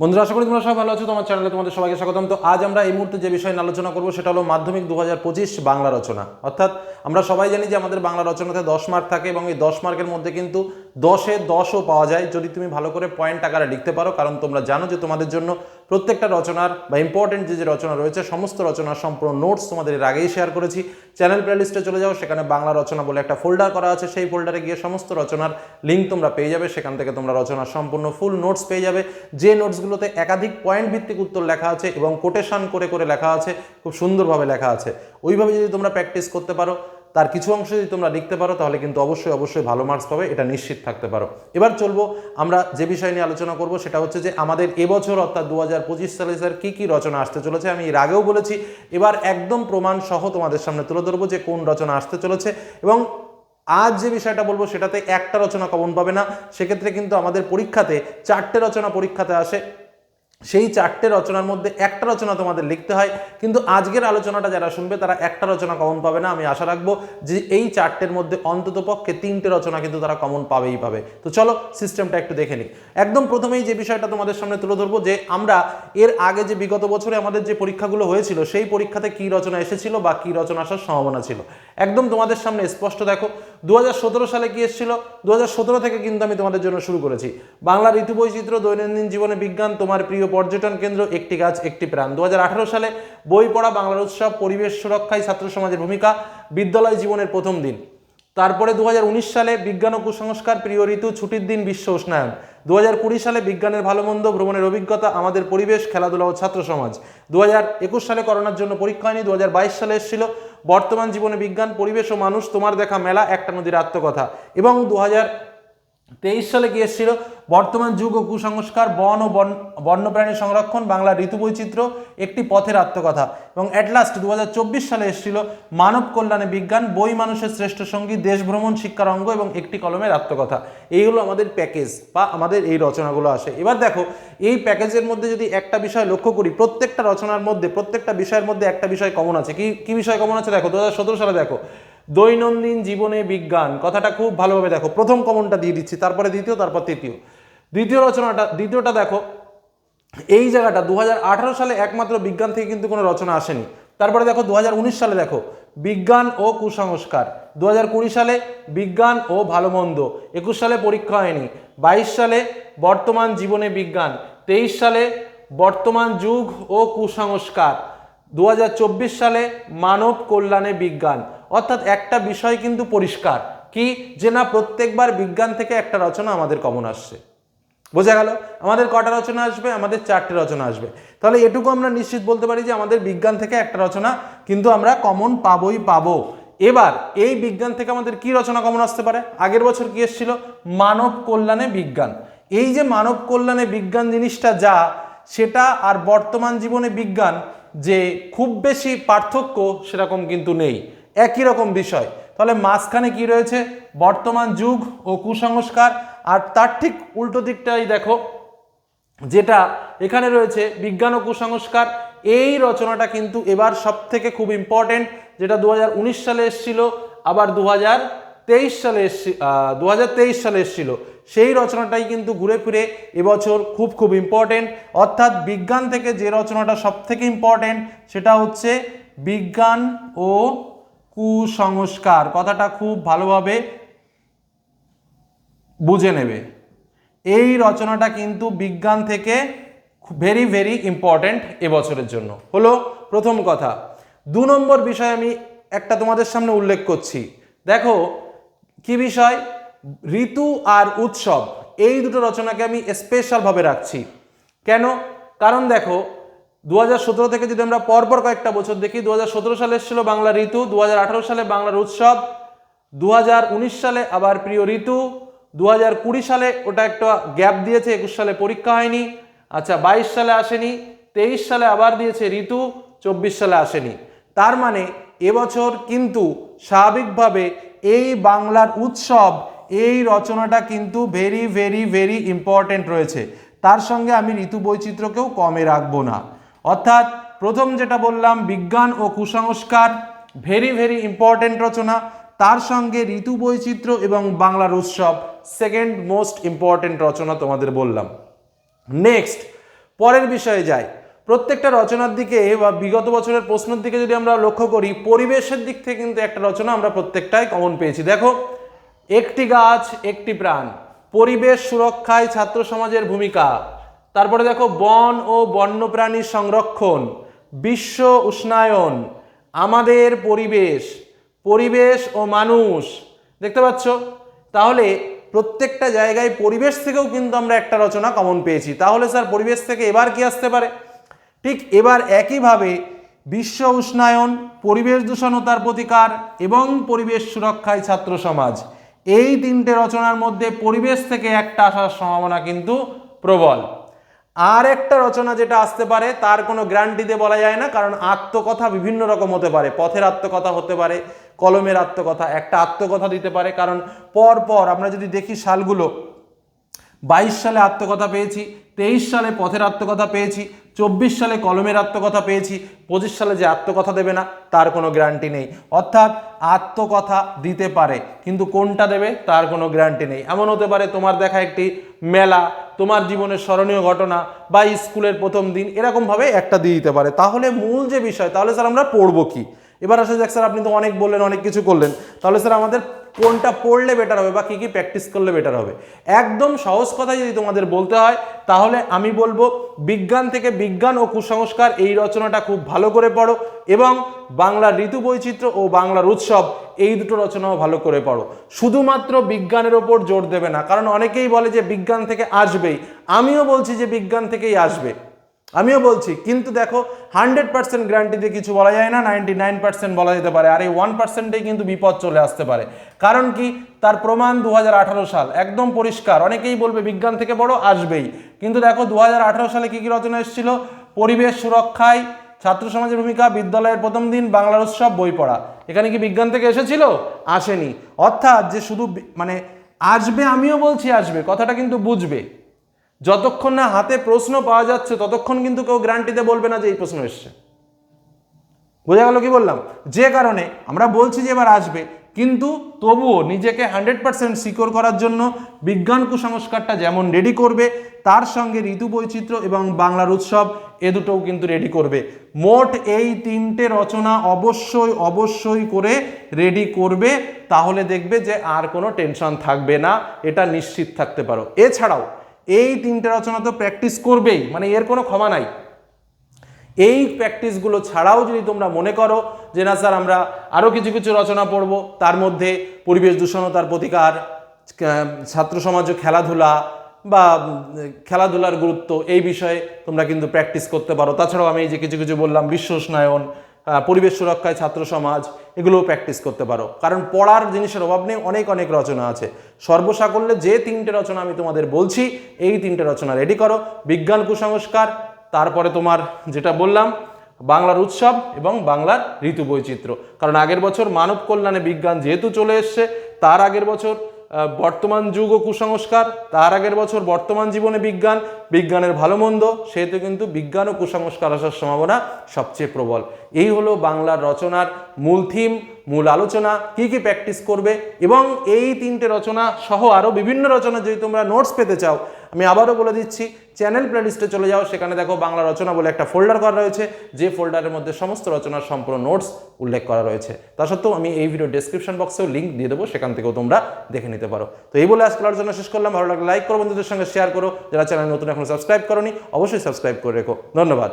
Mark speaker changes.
Speaker 1: বন্ধুরা, আশা করি তোমরা সবাই ভালো আছো, তোমার চ্যানেলে তোমাদের সবাইকে স্বাগতম। তো আজ আমরা এই মুহূর্তে যে বিষয়ে আলোচনা করব, সেটা হলো মাধ্যমিক দু হাজার পঁচিশ বাংলা রচনা। অর্থাৎ আমরা সবাই জানি যে আমাদের বাংলা রচনাতে দশ মার্ক থাকে এবং এই দশ মার্কের মধ্যে কিন্তু দশে দশও পাওয়া যায় যদি তুমি ভালো করে পয়েন্ট আকারে লিখতে পারো, কারণ তোমরা জানো যে তোমাদের জন্য প্রত্যেকটা রচনার বা ইম্পর্টেন্ট যে যে রচনা রয়েছে, সমস্ত রচনার সম্পূর্ণ নোটস তোমাদের এর আগেই শেয়ার করেছি। চ্যানেল প্লেলিস্টে চলে যাও, সেখানে বাংলা রচনা বলে একটা ফোল্ডার করা আছে। সেই ফোল্ডারে গিয়ে সমস্ত রচনার লিঙ্ক তোমরা পেয়ে যাবে। সেখান থেকে তোমরা রচনার সম্পূর্ণ ফুল নোটস পেয়ে যাবে। যে নোটসগুলোতে একাধিক পয়েন্ট ভিত্তিক উত্তর লেখা আছে এবং কোটেশন করে করে লেখা আছে, খুব সুন্দরভাবে লেখা আছে। ওইভাবে যদি তোমরা প্র্যাকটিস করতে পারো তার কিছু অংশ যদি তোমরা লিখতে পারো, তাহলে কিন্তু অবশ্যই অবশ্যই ভালো মার্কস পাবে, এটা নিশ্চিত থাকতে পারো। এবার চলবো, আমরা যে বিষয় নিয়ে আলোচনা করব, সেটা হচ্ছে যে আমাদের এবছর অর্থাৎ দু হাজার পঁচিশ সালে স্যার কী কী রচনা আসতে চলেছে, আমি এর আগেও বলেছি। এবার একদম প্রমাণ সহ তোমাদের সামনে তুলে ধরবো যে কোন রচনা আসতে চলেছে এবং আজ যে বিষয়টা বলব, সেটাতে একটা রচনা কমন পাবে না। সেক্ষেত্রে কিন্তু আমাদের পরীক্ষাতে চারটে রচনা পরীক্ষাতে আসে। সেই চারটে রচনার মধ্যে একটা রচনা তোমাদের লিখতে হয়, কিন্তু আজকের আলোচনাটা যারা শুনবে তারা একটা রচনা কমন পাবে না। আমি আশা রাখব যে এই চারটের মধ্যে অন্তত পক্ষে তিনটে রচনা কিন্তু তারা কমন পাবেই পাবে। তো চলো সিস্টেমটা একটু দেখে নিই। একদম প্রথমেই যে বিষয়টা তোমাদের সামনে তুলে ধরবো যে আমরা এর আগে যে বিগত বছরে আমাদের যে পরীক্ষাগুলো হয়েছিল, সেই পরীক্ষাতে কি রচনা এসেছিল বা কি রচনা আসার সম্ভাবনা ছিল। একদম তোমাদের সামনে স্পষ্ট দেখো দু হাজার সতেরো সালে কি এসেছিল? দু থেকে কিন্তু আমি তোমাদের জন্য শুরু করেছি। বাংলা ঋতু বৈচিত্র্য দৈনন্দিন জীবনে বিজ্ঞান, তোমার প্রিয় পর্যটন কেন্দ্র, একটি গাছ, একটি প্রাণ। দু হাজার আঠারো সালে বই পড়া, বাংলার উৎসব, পরিবেশ সুরক্ষায় ছাত্র সমাজের ভূমিকা, বিদ্যালয় জীবনের প্রথম দিন। তারপরে দু হাজার উনিশ সালে বিজ্ঞান ও কুসংস্কার, প্রিয় ঋতু, ছুটির দিন, বিশ্ব উষ্ণায়ন। দু হাজার কুড়ি সালে বিজ্ঞানের ভালো মন্দ ভ্রমণের অভিজ্ঞতা, আমাদের পরিবেশ, খেলাধুলা ও ছাত্র সমাজ। দু হাজার একুশ সালে করোনার জন্য পরীক্ষা হয়নি দু হাজার বাইশ সালে এসেছিল বর্তমান জীবনে বিজ্ঞান, পরিবেশ ও মানুষ, তোমার দেখা মেলা, একটা নদীর আত্মকথা। এবং দু হাজার তেইশ সালে কি এসেছিল? বর্তমান যুগ ও কুসংস্কার, বন ও বন, বন্যপ্রাণী সংরক্ষণ বাংলা ঋতু বৈচিত্র্য একটি পথের আত্মকথা। এবং অ্যাটলাস্ট দু হাজার চব্বিশ সালে এসেছিল মানব কল্যাণে বিজ্ঞান, বই মানুষের শ্রেষ্ঠ সঙ্গী, দেশ ভ্রমণ, শিক্ষার অঙ্গ এবং একটি কলমের আত্মকথা। এই হলো আমাদের প্যাকেজ বা আমাদের এই রচনাগুলো আসে। এবার দেখো, এই প্যাকেজের মধ্যে যদি একটা বিষয় লক্ষ্য করি, প্রত্যেকটা রচনার মধ্যে, প্রত্যেকটা বিষয়ের মধ্যে একটা বিষয় কমন আছে। কি কি বিষয় কমন আছে দেখো? দু হাজার সতেরো সালে দেখো। দৈনন্দিন জীবনে বিজ্ঞান, কথাটা খুব ভালোভাবে দেখো। প্রথম কমনটা দিয়ে দিচ্ছি, তারপরে দ্বিতীয়, তারপর তৃতীয়। দ্বিতীয় রচনাটা, দ্বিতীয়টা দেখো, এই জায়গাটা দু হাজার আঠারো সালে একমাত্র বিজ্ঞান থেকে কিন্তু কোনো রচনা আসেনি। তারপরে দেখো দু হাজার উনিশ সালে দেখো, বিজ্ঞান ও কুসংস্কার। দু হাজার কুড়ি সালে বিজ্ঞান ও ভালো মন্দ একুশ সালে পরীক্ষা হয়নি। বাইশ সালে বর্তমান জীবনে বিজ্ঞান। তেইশ সালে বর্তমান যুগ ও কুসংস্কার। দু হাজার চব্বিশ সালে মানব কল্যাণে বিজ্ঞান। অর্থাৎ একটা বিষয় কিন্তু পরিষ্কার, কি যে না প্রত্যেকবার বিজ্ঞান থেকে একটা রচনা আমাদের কমন আসছে। বোঝা গেল? আমাদের কটা রচনা আসবে? আমাদের চারটে রচনা আসবে। তাহলে এটুকু আমরা নিশ্চিত বলতে পারি যে আমাদের বিজ্ঞান থেকে একটা রচনা কিন্তু আমরা কমন পাবই পাবো। এবার, এই বিজ্ঞান থেকে আমাদের কি রচনা কমন আসতে পারে? আগের বছর কি এসেছিল? মানব কল্যাণে বিজ্ঞান। এই যে মানব কল্যাণে বিজ্ঞান জিনিসটা যা, সেটা আর বর্তমান জীবনে বিজ্ঞান যে খুব বেশি পার্থক্য সেরকম কিন্তু নেই। একই রকম বিষয়। তাহলে মাঝখানে কি রয়েছে? বর্তমান যুগ ও কুসংস্কার। আর তার ঠিক উল্টো দিকটাই দেখো, যেটা এখানে রয়েছে বিজ্ঞান ও কুসংস্কার। এই রচনাটা কিন্তু এবার সব থেকে খুব ইম্পর্টেন্ট যেটা দু হাজার উনিশ সালে এসেছিল, আবার দু তেইশ সালে এসছি দু হাজার তেইশ সালে এসেছিল। সেই রচনাটাই কিন্তু ঘুরে ফিরে এবছর খুব খুব ইম্পর্টেন্ট অর্থাৎ বিজ্ঞান থেকে যে রচনাটা সব থেকে ইম্পর্টেন্ট সেটা হচ্ছে বিজ্ঞান ও কুসংস্কার। কথাটা খুব ভালোভাবে বুঝে নেবে। এই রচনাটা কিন্তু বিজ্ঞান থেকে ভেরি ভেরি ইম্পর্ট্যান্ট এবছরের জন্য। হলো প্রথম কথা, দু নম্বর বিষয় আমি একটা তোমাদের সামনে উল্লেখ করছি। দেখো, কি বিষয়? ঋতু আর উৎসব, এই দুটো রচনাকে আমি স্পেশালভাবে রাখছি। কেন? কারণ দেখো দু হাজার সতেরো থেকে যদি আমরা পরপর কয়েকটা বছর দেখি, দু সালে এসেছিল বাংলা ঋতু, দু হাজার আঠেরো সালে বাংলার উৎসব, দু হাজার উনিশ সালে আবার প্রিয় ঋতু, দু হাজার কুড়ি সালে ওটা একটা গ্যাপ দিয়েছে, একুশ সালে পরীক্ষা হয়নি আচ্ছা বাইশ সালে আসেনি, তেইশ সালে আবার দিয়েছে ঋতু, চব্বিশ সালে আসেনি। তার মানে এবছর কিন্তু স্বাভাবিকভাবে এই বাংলার উৎসব, এই রচনাটা কিন্তু ভেরি ভেরি ভেরি ইম্পর্টেন্ট রয়েছে। তার সঙ্গে আমি ঋতু বৈচিত্র্যকেও কমে রাখব না। অর্থাৎ প্রথম যেটা বললাম, বিজ্ঞান ও কুসংস্কার ভেরি ভেরি ইম্পর্টেন্ট রচনা। তার সঙ্গে ঋতু বৈচিত্র্য এবং বাংলার উৎসব সেকেন্ড মোস্ট ইম্পর্টেন্ট রচনা তোমাদের বললাম। নেক্সট পরের বিষয়ে যাই। প্রত্যেকটা রচনার দিকে বা বিগত বছরের প্রশ্নের দিকে যদি আমরা লক্ষ্য করি, পরিবেশের দিক থেকে কিন্তু একটা রচনা আমরা প্রত্যেকটাই কমন পেয়েছি। দেখো, একটি গাছ, একটি প্রাণ। পরিবেশ সুরক্ষায় ছাত্র সমাজের ভূমিকা। তারপরে দেখো বন ও বন্যপ্রাণী সংরক্ষণ, বিশ্ব উষ্ণায়ন, আমাদের পরিবেশ পরিবেশ ও মানুষ। দেখতে পাচ্ছ? তাহলে প্রত্যেকটা জায়গায় পরিবেশ থেকেও কিন্তু আমরা একটা রচনা কমন পেয়েছি। তাহলে স্যার, পরিবেশ থেকে এবার কি আসতে পারে? ঠিক এবার একইভাবে বিশ্ব উষ্ণায়ন, পরিবেশ দূষণ ও তার প্রতিকার এবং পরিবেশ সুরক্ষায় ছাত্র সমাজ, এই তিনটে রচনার মধ্যে পরিবেশ থেকে একটা আসার সম্ভাবনা কিন্তু প্রবল। আর একটা রচনা যেটা আসতে পারে, তার কোনো গ্যারান্টিতে বলা যায় না, কারণ আত্মকথা বিভিন্ন রকম হতে পারে। পথের আত্মকথা হতে পারে, কলমের আত্মকথা, একটা আত্মকথা দিতে পারে, কারণ পর পর আমরা যদি দেখি সালগুলো বাইশ সালে আত্মকথা পেয়েছি, তেইশ সালে পথের আত্মকথা পেয়েছি, চব্বিশ সালে কলমের আত্মকথা পেয়েছি, পঁচিশ সালে যে আত্মকথা দেবে না, তার কোনো গ্যারান্টি নেই। অর্থাৎ আত্মকথা দিতে পারে, কিন্তু কোনটা দেবে, তার কোনো গ্যারান্টি নেই। এমন হতে পারে তোমার দেখা একটি মেলা, তোমার জীবনের স্মরণীয় ঘটনা বা স্কুলের প্রথম দিন, এরকমভাবে একটা দিয়ে দিতে পারে। তাহলে মূল যে বিষয়, তাহলে স্যার আমরা পড়ব কি? এবার আসলে দেখ স্যার, আপনি তো অনেক বললেন, অনেক কিছু করলেন। তাহলে, স্যার, আমাদের কোনটা পড়লে বেটার হবে বা কী কী প্র্যাকটিস করলে বেটার হবে? একদম সহজ কথাই যদি তোমাদের বলতে হয়, তাহলে আমি বলব, বিজ্ঞান থেকে বিজ্ঞান ও কুসংস্কার এই রচনাটা খুব ভালো করে পড়ো এবং বাংলার ঋতু বৈচিত্র্য ও বাংলার উৎসব এই দুটো রচনাও ভালো করে পড়ো। শুধুমাত্র বিজ্ঞানের ওপর জোর দেবে না, কারণ অনেকেই বলে যে বিজ্ঞান থেকে আসবেই। আমিও বলছি যে বিজ্ঞান থেকেই আসবে। আমিও বলছি, কিন্তু দেখো হান্ড্রেড পার্সেন্ট গ্যারান্টিতে কিছু বলা যায় না নাইনটি নাইন পার্সেন্ট বলা যেতে পারে, আর এই ওয়ান পার্সেন্টেই কিন্তু বিপদ চলে আসতে পারে। কারণ কি? তার প্রমাণ দু হাজার আঠারো সাল, একদম পরিষ্কার। অনেকেই বলবে বিজ্ঞান থেকে বড় আসবেই। কিন্তু দেখো দু হাজার আঠারো সালে কি কী রচনা এসেছিল? পরিবেশ সুরক্ষায় ছাত্র সমাজের ভূমিকা, বিদ্যালয়ের প্রথম দিন, বাংলার উৎসব, বই পড়া। এখানে কি বিজ্ঞান থেকে এসেছিল? আসেনি। অর্থাৎ যে শুধু মানে আসবে, আমিও বলছি আসবে, কথাটা কিন্তু বুঝবে। যতক্ষণ না হাতে প্রশ্ন পাওয়া যাচ্ছে, ততক্ষণ কিন্তু কেউ গ্যারান্টিতে বলবে না যে এই প্রশ্ন এসছে। বোঝা গেল কি বললাম? যে কারণে আমরা বলছি যে এবার আসবে, কিন্তু তবুও নিজেকে হান্ড্রেড পার্সেন্ট সিকিওর করার জন্য বিজ্ঞান কুসংস্কারটা যেমন রেডি করবে, তার সঙ্গে ঋতু বৈচিত্র্য এবং বাংলার উৎসব, এ দুটোও কিন্তু রেডি করবে। মোট এই তিনটে রচনা অবশ্যই অবশ্যই করে রেডি করবে, তাহলে দেখবে যে আর কোনো টেনশন থাকবে না, এটা নিশ্চিত থাকতে পারো। এছাড়াও এই তিনটে রচনা তো প্র্যাকটিস করবেই মানে এর কোনো ক্ষমা নাই। এই প্র্যাকটিসগুলো ছাড়াও যদি তোমরা মনে করো যে না স্যার, আমরা আরও কিছু কিছু রচনা পড়ব, তার মধ্যে পরিবেশ দূষণ ও তার প্রতিকার ছাত্র সমাজ খেলাধুলা বা খেলাধুলার গুরুত্ব, এই বিষয়ে তোমরা কিন্তু প্র্যাকটিস করতে পারো। তাছাড়াও আমি এই যে কিছু কিছু বললাম বিশ্ব উষ্ণায়ন পরিবেশ সুরক্ষায়, ছাত্র সমাজ, এগুলোও প্র্যাকটিস করতে পারো। কারণ পড়ার জিনিসের অভাব নেই, অনেক অনেক রচনা আছে। সর্বসাকল্যে যে তিনটে রচনা আমি তোমাদের বলছি, এই তিনটে রচনা রেডি করো। বিজ্ঞান, কুসংস্কার, তারপরে তোমার যেটা বললাম, বাংলার উৎসব এবং বাংলার ঋতু বৈচিত্র্য কারণ আগের বছর মানব কল্যাণে বিজ্ঞান যেহেতু চলে এসছে, তার আগের বছর বর্তমান যুগ ও কুসংস্কার, তার আগের বছর বর্তমান জীবনে বিজ্ঞান, বিজ্ঞানের ভালো মন্দ, সেহেতু কিন্তু বিজ্ঞান ও কুসংস্কার আসার সম্ভাবনা সবচেয়ে প্রবল। এই হলো বাংলার রচনার মূল থিম মূল আলোচনা, কি কি প্র্যাকটিস করবে এবং এই তিনটে রচনা সহ আরও বিভিন্ন রচনা যদি তোমরা নোটস পেতে চাও, আমি আবারও বলে দিচ্ছি চ্যানেল প্লেলিস্টে চলে যাও, সেখানে দেখো বাংলা রচনা বলে একটা ফোল্ডার করা রয়েছে, যে ফোল্ডারের মধ্যে সমস্ত রচনার সম্পূর্ণ নোটস উল্লেখ করা রয়েছে। তা সত্ত্বেও আমি এই ভিডিও ডেসক্রিপশন বক্সেও লিঙ্ক দিয়ে দেবো, সেখান থেকেও তোমরা দেখে নিতে পারো। তো এই বলে আজকের আলোচনা শেষ করলাম, ভালো লাগলে লাইক করো, বন্ধুদের সঙ্গে শেয়ার করো। যারা চ্যানেল নতুন এখন সাবস্ক্রাইব করনি, অবশ্যই সাবস্ক্রাইব করে রেখো। ধন্যবাদ।